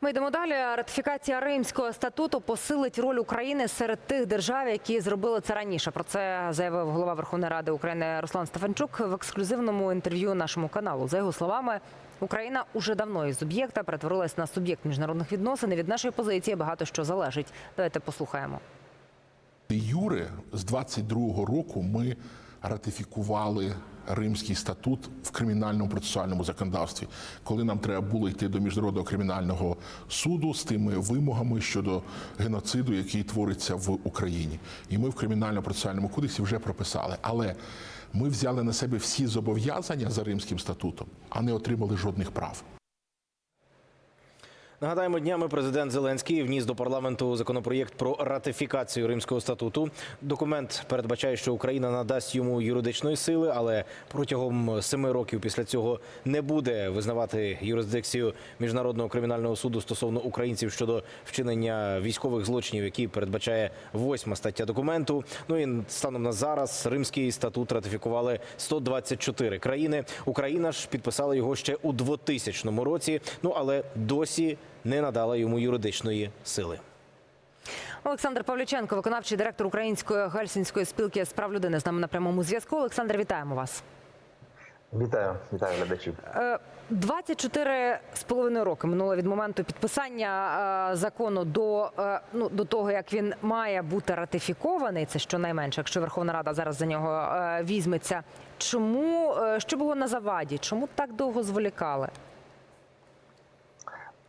Ми йдемо далі. Ратифікація Римського статуту посилить роль України серед тих держав, які зробили це раніше. Про це заявив голова Верховної Ради України Руслан Стефанчук в ексклюзивному інтерв'ю нашому каналу. За його словами, Україна уже давно із об'єкта перетворилась на суб'єкт міжнародних відносин. І від нашої позиції багато що залежить. Давайте послухаємо. Юре з 22-го року ми ратифікували Римський статут в кримінальному процесуальному законодавстві, коли нам треба було йти до міжнародного кримінального суду з тими вимогами щодо геноциду, який твориться в Україні. І ми в кримінальному процесуальному кодексі вже прописали. Але ми взяли на себе всі зобов'язання за Римським статутом, а не отримали жодних прав. Нагадаємо, днями президент Зеленський вніс до парламенту законопроєкт про ратифікацію Римського статуту. Документ передбачає, що Україна надасть йому юридичної сили, але протягом семи років після цього не буде визнавати юрисдикцію міжнародного кримінального суду стосовно українців щодо вчинення військових злочинів, які передбачає восьма стаття документу. Ну і станом на зараз Римський статут ратифікували 124 країни. Україна ж підписала його ще у 2000 році. Ну але досі не надала йому юридичної сили. Олександр Павлюченко, виконавчий директор Української гельсінської спілки з прав людини, з нами на прямому зв'язку. Олександр, вітаємо вас. Вітаю, вітаю глядачів. Е, 24 з половиною роки минуло від моменту підписання е, закону до, е, ну, до того, як він має бути ратифікований. Це щонайменше, якщо Верховна Рада зараз за нього візьметься. Чому що було на заваді? Чому так довго зволікали?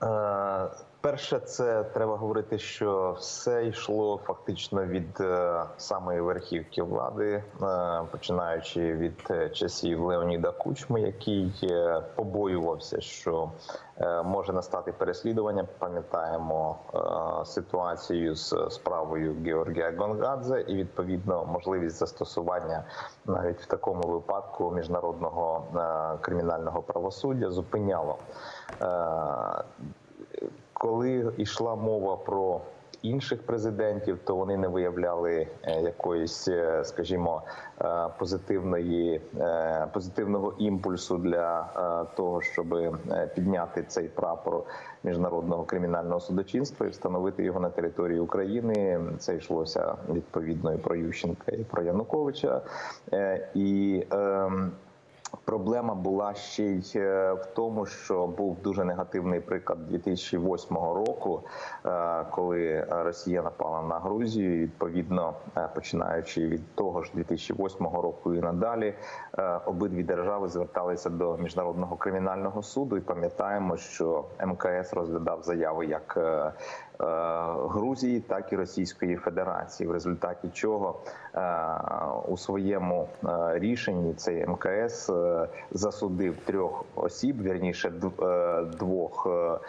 Е, перше, це треба говорити, що все йшло фактично від е, самої верхівки влади, е, починаючи від часів Леоніда Кучми, який побоювався, що може настати переслідування. Пам'ятаємо ситуацію з справою Георгія Гонгадзе і відповідно можливість застосування навіть в такому випадку міжнародного е, кримінального правосуддя зупиняло. Е, коли йшла мова про інших президентів, то вони не виявляли е, якоїсь, е, скажімо, е, позитивної позитивного імпульсу для того, щоб підняти цей прапор міжнародного кримінального судочинства і встановити його на території України. Це йшлося відповідно і про Ющенка, і про Януковича. І ем, Проблема була ще й е, в тому, що був дуже негативний приклад 2008 року, е, коли Росія напала на Грузію. І, Відповідно, е, починаючи від того ж 2008 року і надалі, обидві держави зверталися до міжнародного кримінального суду. І пам'ятаємо, що МКС розглядав заяви як Грузії, так і Російської Федерації, в результаті чого е, у своєму е, рішенні цей МКС е, засудив трьох осіб, вірніше е, двох е,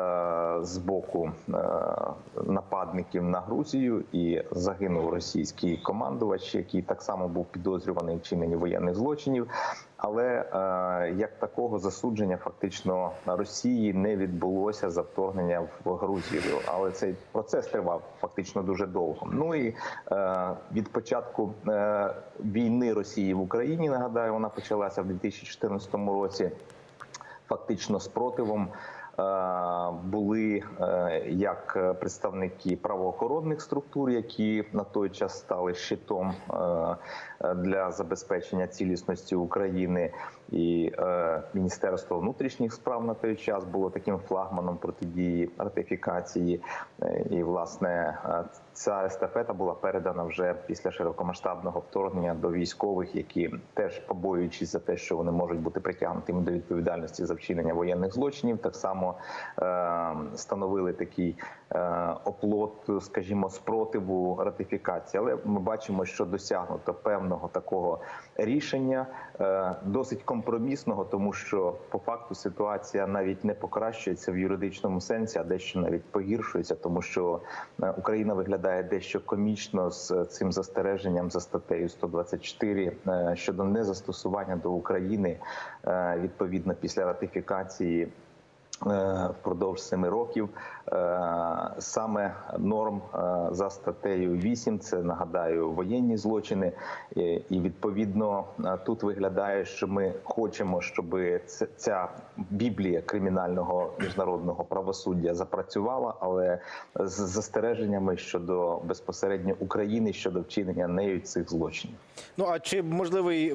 е, з боку е, нападників на Грузію, і загинув російський командувач, який так само був підозрюваний в вчиненні воєнних злочинів. Але е, як такого засудження фактично на Росії не відбулося за вторгнення в Грузію. Але цей процес тривав фактично дуже довго. Ну і е, від початку е, війни Росії в Україні нагадаю, вона почалася в 2014 році. Фактично спротивом були е, як представники правоохоронних структур, які на той час стали щитом е, для забезпечення цілісності України, і е, Міністерство внутрішніх справ на той час було таким флагманом протидії ратифікації. Е, І власне е, ця естафета була передана вже після широкомасштабного вторгнення до військових, які теж побоюючись за те, що вони можуть бути притягнутими до відповідальності за вчинення воєнних злочинів, так само е, становили такий е, оплот, скажімо, спротиву ратифікації. Але ми бачимо, що досягнуто певного такого рішення, е, досить компромісного, тому що по факту ситуація навіть не покращується в юридичному сенсі, а дещо навіть погіршується, тому що е, Україна виглядає дещо комічно з цим застереженням за статтею 124 е, щодо незастосування до України е, відповідно після ратифікації е, впродовж семи років. Е, Саме норм е, за статтею 8, це нагадаю воєнні злочини, Е, і відповідно е, тут виглядає, що ми хочемо, щоб ця біблія кримінального міжнародного правосуддя запрацювала, але з застереженнями щодо безпосередньо України щодо вчинення нею цих злочинів. Ну а чи можливий,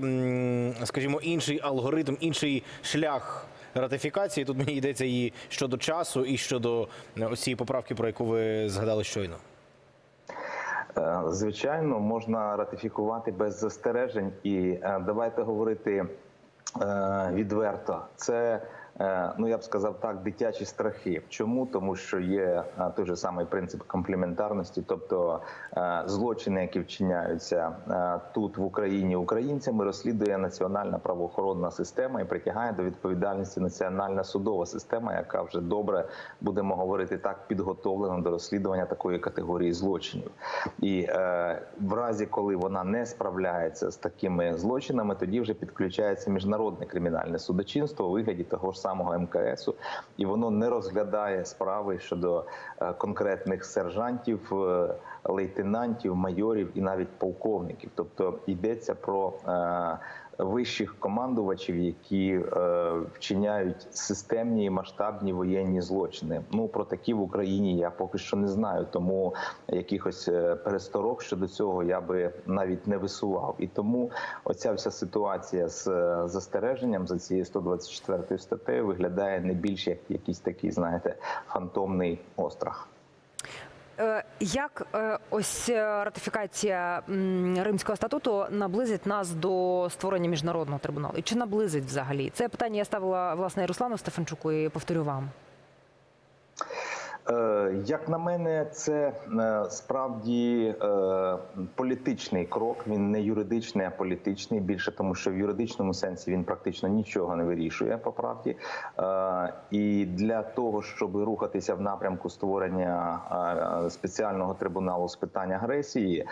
скажімо, інший алгоритм, інший шлях ратифікації? Тут мені йдеться і щодо часу, і щодо е, ось цієї поправки, про яку ви згадали щойно. Е, Звичайно, можна ратифікувати без застережень, і е, давайте говорити відверто. Це ну я б сказав так, дитячі страхи. Чому? Тому що є е, той же самий принцип комплементарності, тобто е, злочини, які вчиняються е, тут в Україні українцями, розслідує національна правоохоронна система і притягає до відповідальності національна судова система, яка вже добре будемо говорити так, підготовлена до розслідування такої категорії злочинів. І е, в разі, коли вона не справляється з такими злочинами, тоді вже підключається міжнародне кримінальне судочинство у вигляді того ж самого МКСу, і воно не розглядає справи щодо е, конкретних сержантів. Лейтенантів, майорів і навіть полковників, тобто йдеться про е, вищих командувачів, які е, вчиняють системні і масштабні воєнні злочини. Ну про такі в Україні я поки що не знаю, тому якихось е, пересторог щодо цього я би навіть не висував. І тому оця вся ситуація з застереженням за цією 124 статтею виглядає не більш як якийсь такий, знаєте, фантомний острах. Е, Як е, ось е, ратифікація Римського статуту наблизить нас до створення міжнародного трибуналу? І чи наблизить взагалі? Це питання я ставила власне Руслану Стефанчуку і повторю вам. Як на мене, це е, справді е, політичний крок. Він не юридичний, а політичний. Більше тому, що в юридичному сенсі він практично нічого не вирішує по правді. Е, І для того, щоб рухатися в напрямку створення спеціального трибуналу з питань агресії,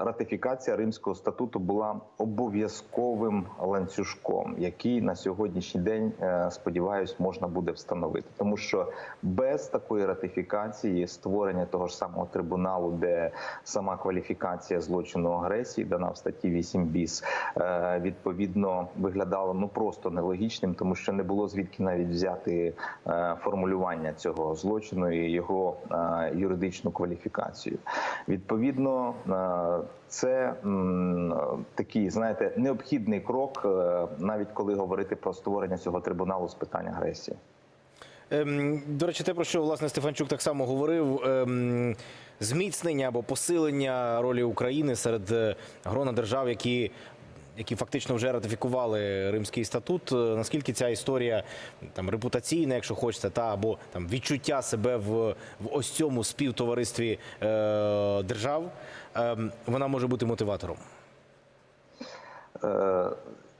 ратифікація Римського статуту була обов'язковим ланцюжком, який на сьогоднішній день, сподіваюсь, можна буде встановити, тому що без такої ратифікації створення того ж самого трибуналу, де сама кваліфікація злочину агресії дана в статті 8 біс, е, відповідно виглядало ну просто нелогічним, тому що не було звідки навіть взяти е, формулювання цього злочину і його е, юридичну кваліфікацію. Відповідно, це такий, знаєте, необхідний крок, навіть коли говорити про створення цього трибуналу з питань агресії. Ем, До речі, те, про що власне Стефанчук так само говорив. ем, Зміцнення або посилення ролі України серед е, грона держав, які, які фактично вже ратифікували Римський статут. Е, Наскільки ця історія там репутаційна, якщо хочете, та або там відчуття себе в, в ось цьому співтоваристві е, держав, ем, вона може бути мотиватором.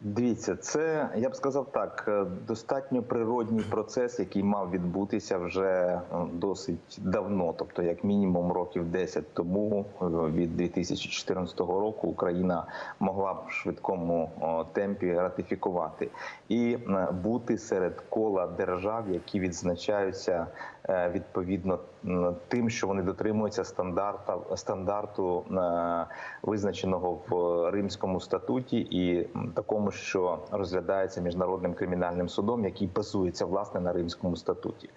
Дивіться, це я б сказав так, е, достатньо природній процес, який мав відбутися вже е, досить давно, тобто як мінімум років 10 тому, е, від 2014 року, Україна могла б в швидкому темпі ратифікувати і бути серед кола держав, які відзначаються відповідно тим, що вони дотримуються стандарту е, визначеного в Римському статуті, і такому, що розглядається міжнародним кримінальним судом, який базується власне на Римському статуті.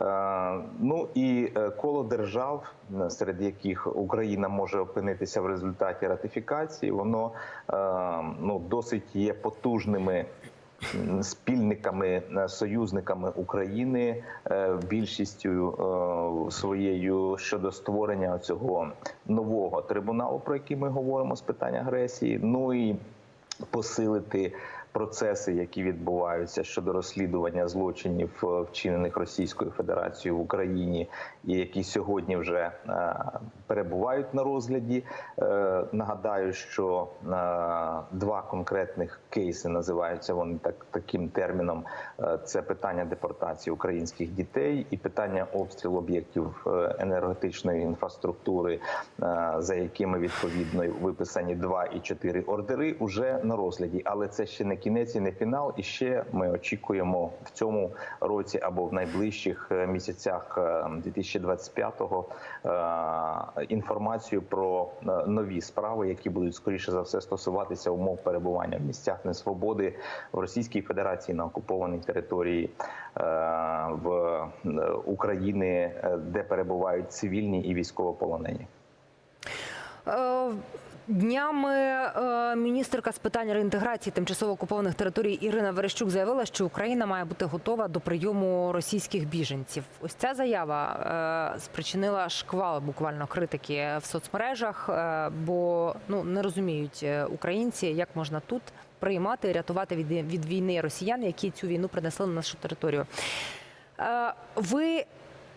Е, Ну і е, коло держав, серед яких Україна може опинитися в результаті ратифікації, воно е, ну досить є потужними спільниками, е, союзниками України е, більшістю е, своєю щодо створення цього нового трибуналу, про який ми говоримо з питань агресії. Ну і посилити процеси, які відбуваються щодо розслідування злочинів, е, вчинених Російською Федерацією в Україні, і які сьогодні вже е, перебувають на розгляді. Е, Нагадаю, що два конкретних кейси називаються вони так таким терміном. Це питання депортації українських дітей і питання обстрілу об'єктів енергетичної інфраструктури, за якими відповідно виписані два і чотири ордери, уже на розгляді. Але це ще не кінець і не фінал. І ще ми очікуємо в цьому році або в найближчих е, місяцях е, 2025-го е, інформацію про е, нові справи, які будуть скоріше за все стосуватися умов перебування в місцях несвободи в Російській Федерації на окупованій території е, в е, України, е, де перебувають цивільні і військовополонені. Днями е, міністерка з питань реінтеграції тимчасово окупованих територій Ірина Верещук заявила, що Україна має бути готова до прийому російських біженців. Ось ця заява е, спричинила шквал буквально критики в соцмережах, е, бо ну не розуміють українці, як можна тут приймати і рятувати від, від війни росіян, які цю війну принесли на нашу територію. Ви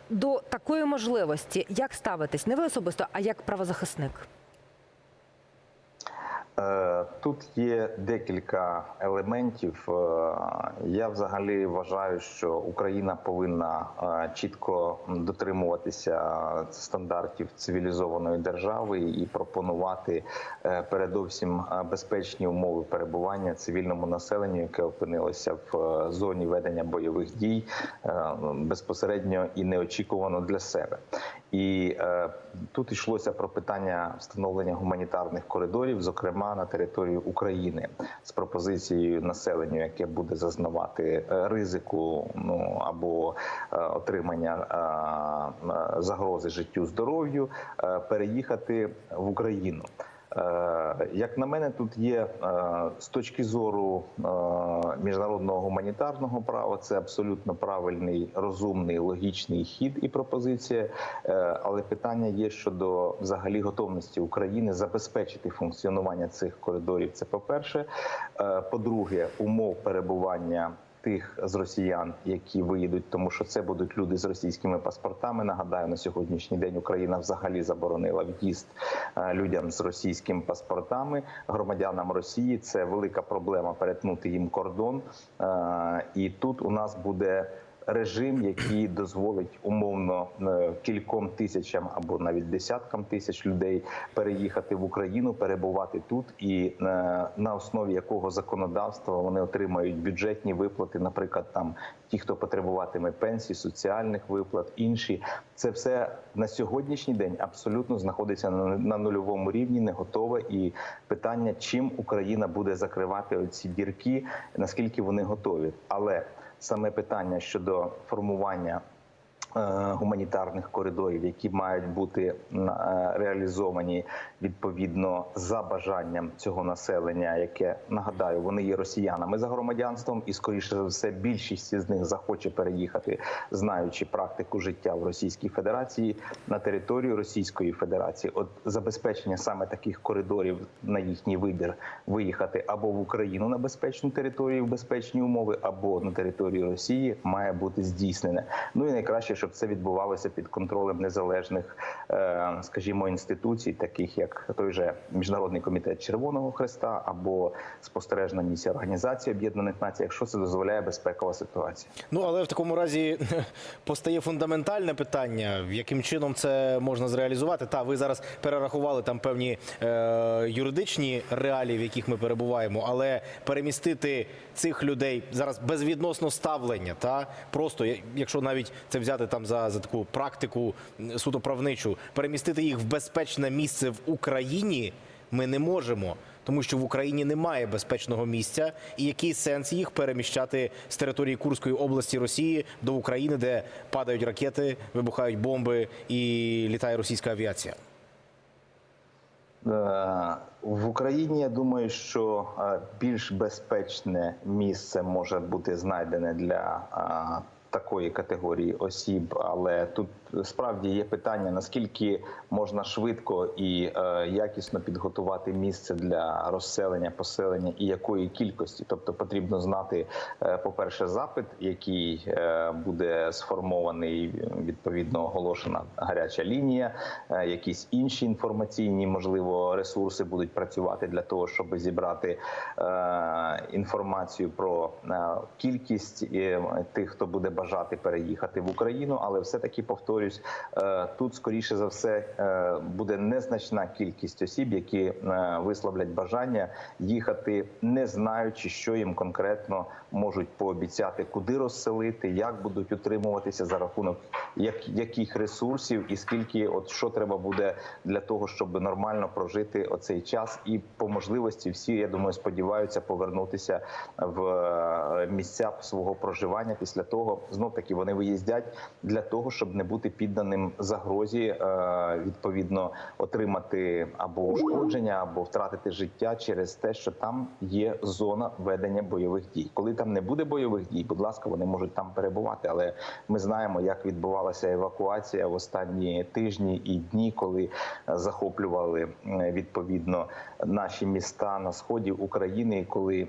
до такої можливості як ставитесь? Не ви особисто, а як правозахисник? Е, Тут є декілька елементів. Е, Я взагалі вважаю, що Україна повинна е, чітко дотримуватися стандартів цивілізованої держави і пропонувати передовсім безпечні умови перебування цивільному населенню, яке опинилося в зоні ведення бойових дій безпосередньо і неочікувано для себе. І е, тут йшлося про питання встановлення гуманітарних коридорів, зокрема на територію України, з пропозицією населенню, яке буде зазнавати е, ризику ну або е, отримання е, е, загрози життю здоров'ю, е, переїхати в Україну. Е, Як на мене, тут є е, з точки зору е, міжнародного гуманітарного права, це абсолютно правильний, розумний, логічний хід і пропозиція. Але питання є щодо взагалі готовності України забезпечити функціонування цих коридорів. Це по-перше. Е, По-друге, умов перебування тих з росіян, які виїдуть, тому що це будуть люди з російськими паспортами. Нагадаю, на сьогоднішній день Україна взагалі заборонила в'їзд е, людям з російськими паспортами, громадянам Росії. Це велика проблема перетнути їм кордон. Е, І тут у нас буде. Режим, який дозволить умовно е, кільком тисячам або навіть десяткам тисяч людей переїхати в Україну, перебувати тут, і е, на основі якого законодавства вони отримають бюджетні виплати, наприклад, там ті, хто потребуватиме пенсій, соціальних виплат, інші це все на сьогоднішній день абсолютно знаходиться на, на нульовому рівні, не готове. І питання, чим Україна буде закривати оці дірки, наскільки вони готові, але саме питання щодо формування гуманітарних коридорів, які мають бути е, реалізовані відповідно за бажанням цього населення, яке нагадаю, вони є росіянами за громадянством, і скоріше за все більшість з них захоче переїхати, знаючи практику життя в Російській Федерації на територію Російської Федерації. От забезпечення саме таких коридорів на їхній вибір виїхати або в Україну на безпечну територію, в безпечні умови, або на територію Росії має бути здійснене. Ну і найкраще, щоб це відбувалося під контролем незалежних, е, скажімо, інституцій, таких як той же міжнародний комітет Червоного Хреста або спостережна місія Організації Об'єднаних Націй, якщо це дозволяє безпекова ситуація. Ну але в такому разі постає фундаментальне питання, яким чином це можна зреалізувати. Та ви зараз перерахували там певні е, юридичні реалії, в яких ми перебуваємо, але перемістити цих людей зараз безвідносно ставлення, та просто якщо навіть це взяти там за, за таку практику суто правничу, перемістити їх в безпечне місце в Україні ми не можемо. Тому що в Україні немає безпечного місця, і який сенс їх переміщати з території Курської області Росії до України, де падають ракети, вибухають бомби і літає російська авіація. Е, В Україні я думаю, що е, більш безпечне місце може бути знайдене для е, такої категорії осіб, але тут справді є питання: наскільки можна швидко і е, якісно підготувати місце для розселення, поселення і якої кількості. Тобто потрібно знати, е, по-перше, запит, який е, буде сформований, відповідно оголошена гаряча лінія, е, якісь інші інформаційні, можливо, ресурси будуть працювати для того, щоб зібрати е, інформацію про е, кількість е, тих, хто буде бажати бажати переїхати в Україну, але все-таки повторюсь, е, тут скоріше за все е, буде незначна кількість осіб, які е, висловлять бажання їхати, не знаючи, що їм конкретно можуть пообіцяти, куди розселити, як будуть утримуватися за рахунок як, яких ресурсів, і скільки, от що треба буде для того, щоб нормально прожити оцей час, і по можливості всі, я думаю, сподіваються повернутися в місця свого проживання після того. Знов таки вони виїздять для того, щоб не бути підданим загрозі, е, відповідно отримати або ушкодження, або втратити життя через те, що там є зона ведення бойових дій. Коли там не буде бойових дій, будь ласка, вони можуть там перебувати. Але ми знаємо, як відбувалася евакуація в останні тижні і дні, коли е, захоплювали відповідно наші міста на сході України, коли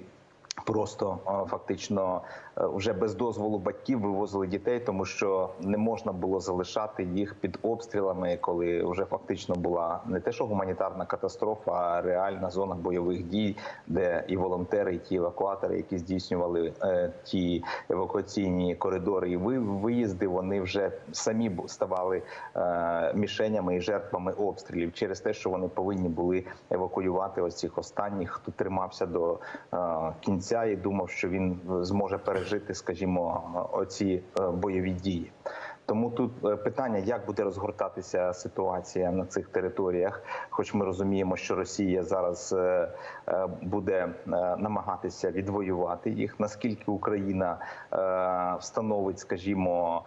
Просто е, фактично вже без дозволу батьків вивозили дітей, тому що не можна було залишати їх під обстрілами, коли вже фактично була не те, що гуманітарна катастрофа, а реальна зона бойових дій, де і волонтери, і ті евакуатори, які здійснювали е, ті евакуаційні коридори і ви- виїзди, вони вже самі ставали е, мішенями і жертвами обстрілів через те, що вони повинні були евакуювати ось цих останніх, хто тримався до е, кінця і думав, що він зможе пережити, скажімо, оці е, бойові дії. Тому тут е, питання, як буде розгортатися ситуація на цих територіях. Хоч ми розуміємо, що Росія зараз е, буде намагатися відвоювати їх. Наскільки Україна встановить, скажімо,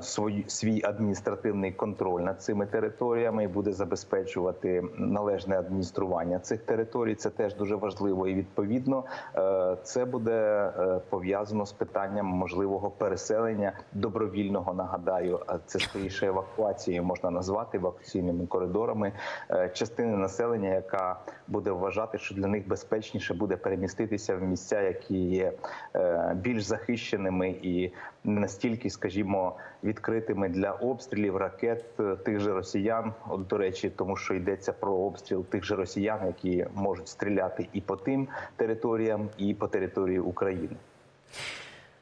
свій, свій адміністративний контроль над цими територіями і буде забезпечувати належне адміністрування цих територій, це теж дуже важливо. І відповідно е, це буде е, пов'язано з питанням можливого переселення добровільного. Нагадаю, це скоріше евакуацією можна назвати евакуаційними коридорами е, частини населення, яка буде вважати, що для них безпечніше буде переміститися в місця, які є е, більш захищеними і настільки, скажімо, відкритими для обстрілів ракет е, тих же росіян. От до речі, тому що йдеться про обстріл тих же росіян, які можуть стріляти і по тим територіям, і по території України.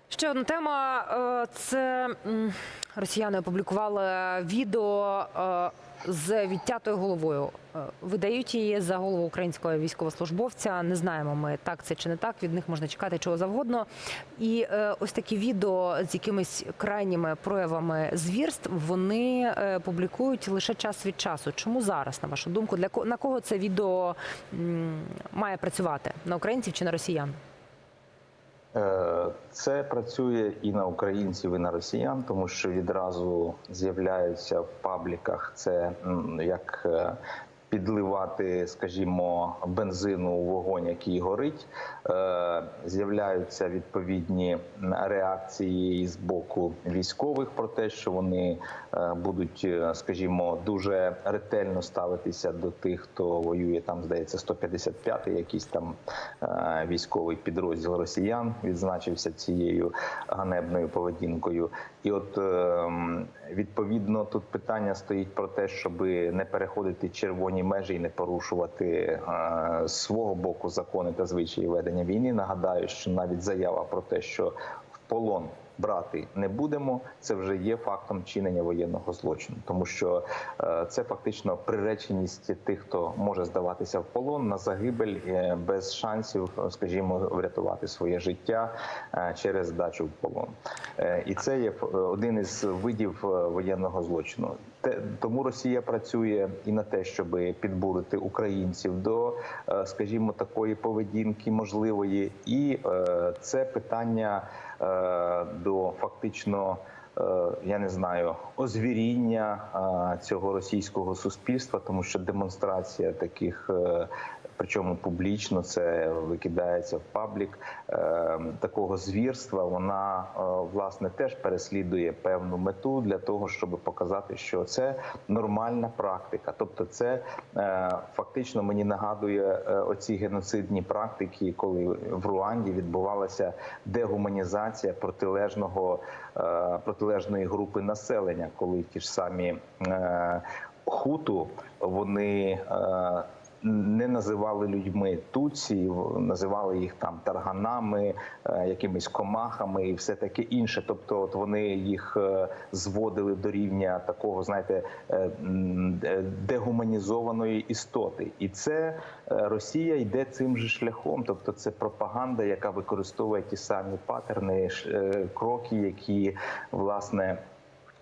Ще одна тема. е, Це росіяни опублікували відео е, з відтятою головою. Е, Видають її за голову українського військовослужбовця. Не знаємо ми так це чи не так. Від них можна чекати чого завгодно. І е, ось такі відео з якимись крайніми проявами звірств вони е, публікують лише час від часу. Чому зараз, на вашу думку, для на кого це відео має працювати? На українців чи на росіян? Е, Це працює і на українців, і на росіян, тому що відразу з'являються в пабліках це як е, підливати, скажімо, бензину у вогонь, який горить. Е, З'являються відповідні реакції з боку військових про те, що вони е, будуть, е, скажімо, дуже ретельно ставитися до тих, хто воює там, здається, 155-й якийсь там військовий підрозділ росіян відзначився цією ганебною поведінкою. І от ем, відповідно тут питання стоїть про те, щоб не переходити червоні межі і не порушувати е, з свого боку закони та звичаї ведення війни. Нагадаю, що навіть заява про те, що в полон брати не будемо, це вже є фактом чинення воєнного злочину, тому що е, це фактично приреченість тих, хто може здаватися в полон на загибель е, без шансів, е, скажімо, врятувати своє життя е, через здачу в полон. Е, І це є один із видів е, воєнного злочину. Тому Росія працює і на те, щоб підбурити українців до, е, скажімо, такої поведінки можливої, і е, це питання е, до фактично. Я не знаю озвіріння цього російського суспільства, тому що демонстрація таких, причому публічно це викидається в паблік е, такого звірства. Вона е, власне теж переслідує певну мету для того, щоб показати, що це нормальна практика. Тобто, це е, фактично мені нагадує оці геноцидні практики, коли в Руанді відбувалася дегуманізація протилежного протилежної групи населення, коли ті ж самі хуту вони. Не називали людьми туці, називали їх там тарганами, е, якимись комахами і все таке інше. Тобто, от вони їх е, зводили до рівня такого, знаєте, е, дегуманізованої істоти, і це Росія йде цим же шляхом. Тобто, це пропаганда, яка використовує ті самі патерни, кроки, які власне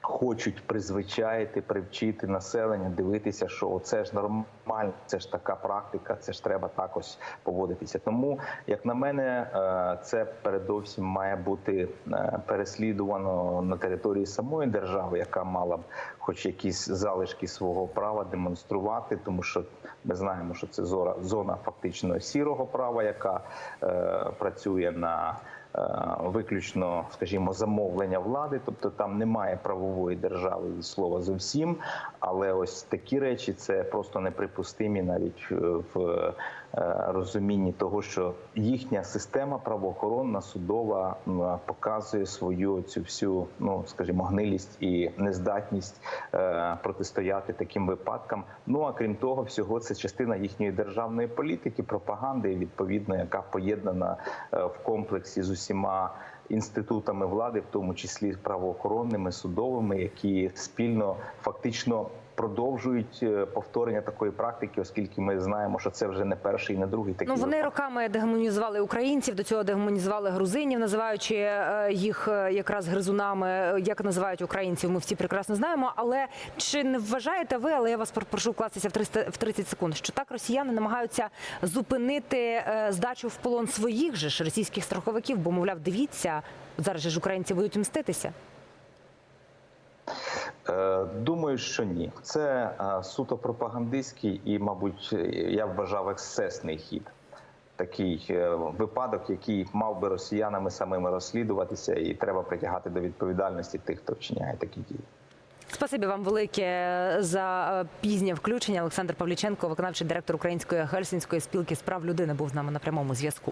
хочуть призвичаїти, привчити населення, дивитися, що це ж нормально, це ж така практика, це ж треба так ось поводитися. Тому, як на мене, е, це передовсім має бути е, переслідувано на території самої держави, яка мала б хоч якісь залишки свого права демонструвати, тому що ми знаємо, що це зона фактично сірого права, яка е, працює на виключно, скажімо, замовлення влади, тобто там немає правової держави від слова зовсім. Але ось такі речі це просто неприпустимі навіть е, в е, розумінні того, що їхня система правоохоронна судова показує свою цю всю, ну скажімо, гнилість і нездатність е, протистояти таким випадкам. Ну а крім того, всього це частина їхньої державної політики, пропаганди, відповідно, яка поєднана е, в комплексі з усіма інститутами влади, в тому числі правоохоронними, судовими, які спільно фактично. Продовжують е, повторення такої практики, оскільки ми знаємо, що це вже не перший, і не другий такий Ну вони випадок. роками дегуманізували українців, до цього дегуманізували грузинів, називаючи е, їх е, якраз гризунами. Як називають українців, ми всі прекрасно знаємо. Але чи не вважаєте ви, але я вас прошу вкластися в 300, в 30 секунд, що так росіяни намагаються зупинити здачу в полон своїх же ж російських страховиків, бо мовляв, дивіться, зараз же ж українці будуть мститися. Е, Думаю, що ні. Це е, суто пропагандистський і, мабуть, е, я вважав ексцесний хід. Такий випадок, який мав би росіянами самими розслідуватися, і треба притягати до відповідальності тих, хто вчиняє такі дії. Спасибі вам велике за пізнє включення. Олександр Павліченко, виконавчий директор Української гельсінської спілки з прав людини, був з нами на прямому зв'язку.